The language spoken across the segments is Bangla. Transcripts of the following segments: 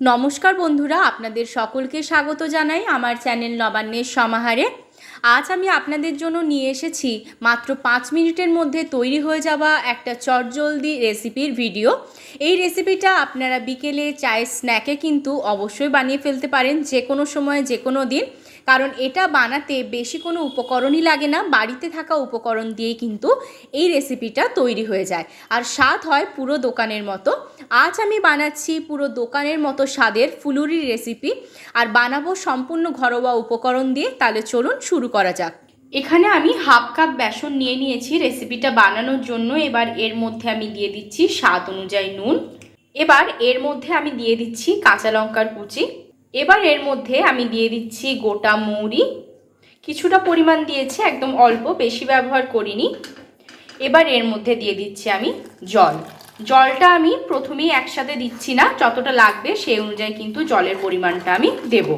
নমস্কার বন্ধুরা, আপনাদের সকলকে স্বাগত জানাই আমার চ্যানেল নবান্নের সমাহারে। আজ আমি আপনাদের জন্য নিয়ে এসেছি মাত্র পাঁচ মিনিটের মধ্যে তৈরি হয়ে যাওয়া একটা চটজলদি রেসিপির ভিডিও। এই রেসিপিটা আপনারা বিকেলে চায়ের স্ন্যাকে কিন্তু অবশ্যই বানিয়ে ফেলতে পারেন যে কোনো সময় যে কোনো দিন। কারণ এটা বানাতে বেশি কোনো উপকরণই লাগে না, বাড়িতে থাকা উপকরণ দিয়েই কিন্তু এই রেসিপিটা তৈরি হয়ে যায়। আর স্বাদ হয় পুরো দোকানের মতো। আজ আমি বানাচ্ছি পুরো দোকানের মতো স্বাদের ফুলুরির রেসিপি আর বানাবো সম্পূর্ণ ঘরোয়া উপকরণ দিয়ে, তাহলে চলুন শুরু করা যাক। এখানে আমি হাফ কাপ বেসন নিয়ে নিয়েছি রেসিপিটা বানানোর জন্য। এবার এর মধ্যে আমি দিয়ে দিচ্ছি স্বাদ অনুযায়ী নুন। এবার এর মধ্যে আমি দিয়ে দিচ্ছি কাঁচা লঙ্কার কুচি। এবার এর মধ্যে আমি দিয়ে দিচ্ছি গোটা মৌরি কিছুটা পরিমাণ দিয়েছি, একদম অল্প, বেশি ব্যবহার করিনি। এবার এর মধ্যে দিয়ে দিচ্ছি আমি জল। জলটা আমি প্রথমেই একসাথে দিচ্ছি না, যতটা লাগবে সেই অনুযায়ী কিন্তু জলের পরিমাণটা আমি দেব।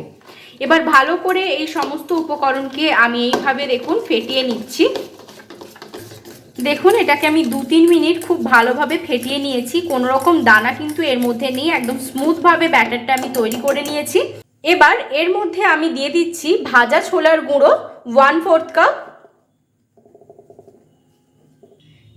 এবার ভালো করে এই সমস্ত উপকরণকে আমি এইভাবে দেখুন, ফেটিয়ে নিচ্ছি। দেখুন, এটাকে আমি দু তিন মিনিট খুব ভালোভাবে ফেটিয়ে নিয়েছি। কোনো রকম দানা কিন্তু এর মধ্যে নেই, একদম স্মুথভাবে ব্যাটারটা আমি তৈরি করে নিয়েছি। এবার এর মধ্যে আমি দিয়ে দিচ্ছি ভাজা ছোলার গুঁড়ো ওয়ান ফোর্থ কাপ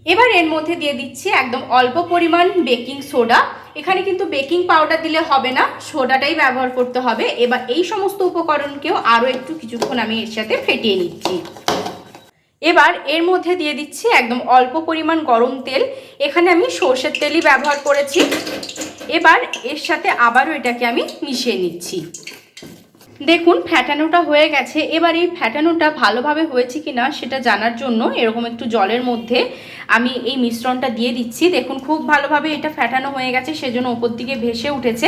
এবার এর মধ্যে দিয়ে দিচ্ছি একদম অল্প পরিমাণ বেকিং সোডা। এখানে কিন্তু বেকিং পাউডার দিলে হবে না, সোডাটাই ব্যবহার করতে হবে। এবার এই সমস্ত উপকরণকেও আরও একটু কিছুক্ষণ আমি এর সাথে ফেটিয়ে নিচ্ছি। এবার এর মধ্যে দিয়ে দিচ্ছি একদম অল্প পরিমাণ গরম তেল। এখানে আমি সর্ষের তেলই ব্যবহার করেছি। এবার এর সাথে আবারও এটাকে আমি মিশিয়ে নিচ্ছি। দেখুন, ফ্যাটানোটা হয়ে গেছে। এবার এই ফ্যাটানোটা ভালোভাবে হয়েছে কি না সেটা জানার জন্য এরকম একটু জলের মধ্যে আমি এই মিশ্রণটা দিয়ে দিচ্ছি। দেখুন, খুব ভালোভাবে এটা ফ্যাটানো হয়ে গেছে, সেজন্য ওপর দিকে ভেসে উঠেছে।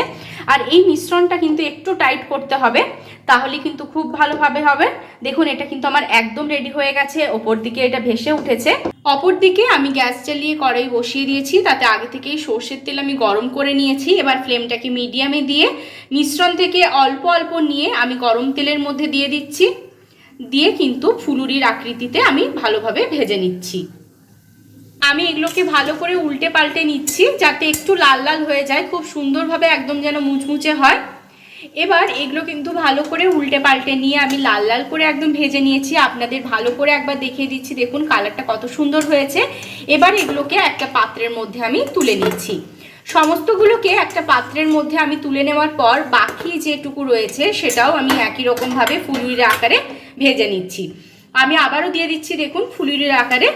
আর এই মিশ্রণটা কিন্তু একটু টাইট করতে হবে, তাহলে কিন্তু খুব ভালোভাবে হবে। দেখুন, এটা কিন্তু আমার একদম রেডি হয়ে গেছে, ওপর দিকে এটা ভেসে উঠেছে। অপর দিকে আমি গ্যাস চালিয়ে কড়াই বসিয়ে দিয়েছি, তাতে আগে থেকেই সর্ষের তেল আমি গরম করে নিয়েছি। এবার ফ্লেমটাকে মিডিয়ামে দিয়ে মিশ্রণ থেকে অল্প অল্প নিয়ে আমি গরম তেলের মধ্যে দিয়ে দিচ্ছি। দিয়ে কিন্তু ফুলুরির আকৃতিতে আমি ভালোভাবে ভেজে নিচ্ছি। আমি এগুলোকে ভালো করে উল্টে পাল্টে নিচ্ছি, যাতে একটু লাল লাল হয়ে যায়, খুব সুন্দরভাবে একদম যেন মুচমুচে হয়। এবার এগুলো কিন্তু ভালো করে উল্টে পাল্টে নিয়ে আমি লাল লাল করে একদম ভেজে নিয়েছি। আপনাদের ভালো করে একবার দেখিয়ে দিচ্ছি। দেখুন কালারটা কত সুন্দর হয়েছে। এবার এগুলোকে একটা পাত্রের মধ্যে আমি তুলে নিচ্ছি। সমস্তগুলোকে একটা পাত্রের মধ্যে আমি তুলে নেওয়ার পর বাকি যেটুকু রয়েছে সেটাও আমি একই রকমভাবে ফুলুরির আকারে ভেজে নিচ্ছি। আমি আবারও দিয়ে দিচ্ছি দেখুন ফুলুরির আকারে।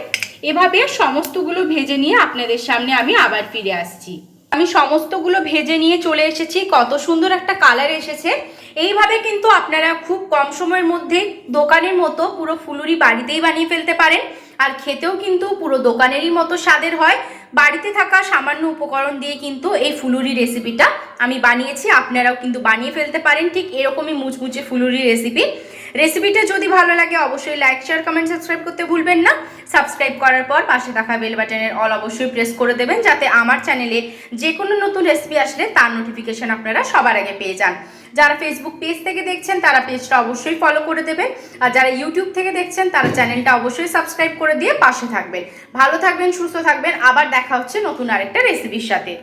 এভাবে সমস্তগুলো ভেজে নিয়ে আপনাদের সামনে আমি আবার ফিরে আসছি। আমি সমস্তগুলো ভেজে নিয়ে চলে এসেছি। কত সুন্দর একটা কালার এসেছে। এইভাবে কিন্তু আপনারা খুব কম সময়ের মধ্যে দোকানের মতো পুরো ফুলুরি বাড়িতেই বানিয়ে ফেলতে পারেন। আর খেতেও কিন্তু পুরো দোকানেরই মতো স্বাদের হয়। বাড়িতে থাকা সামান্য উপকরণ দিয়ে কিন্তু এই ফুলুরি রেসিপিটা আমি বানিয়েছি। আপনারাও কিন্তু বানিয়ে ফেলতে পারেন। ঠিক এরকমই মুচমুচে ফুলুরি রেসিপি রেসিপিটা যদি ভালো লাগে, অবশ্যই লাইক শেয়ার কমেন্ট সাবস্ক্রাইব করতে ভুলবেন না। সাবস্ক্রাইব করার পর পাশে থাকা বেল বাটনের অল অবশ্যই প্রেস করে দেবেন, যাতে আমার চ্যানেলে যে কোনো নতুন রেসিপি আসলে তার নোটিফিকেশন আপনারা সবার আগে পেয়ে যান। যারা ফেসবুক পেজ থেকে দেখছেন, তারা পেজটা অবশ্যই ফলো করে দেবেন। আর যারা ইউটিউব থেকে দেখছেন, তারা চ্যানেলটা অবশ্যই সাবস্ক্রাইব করে দিয়ে পাশে থাকবেন। ভালো থাকবেন, সুস্থ থাকবেন। আবার দেখা হচ্ছে নতুন আরেকটা রেসিপির সাথে।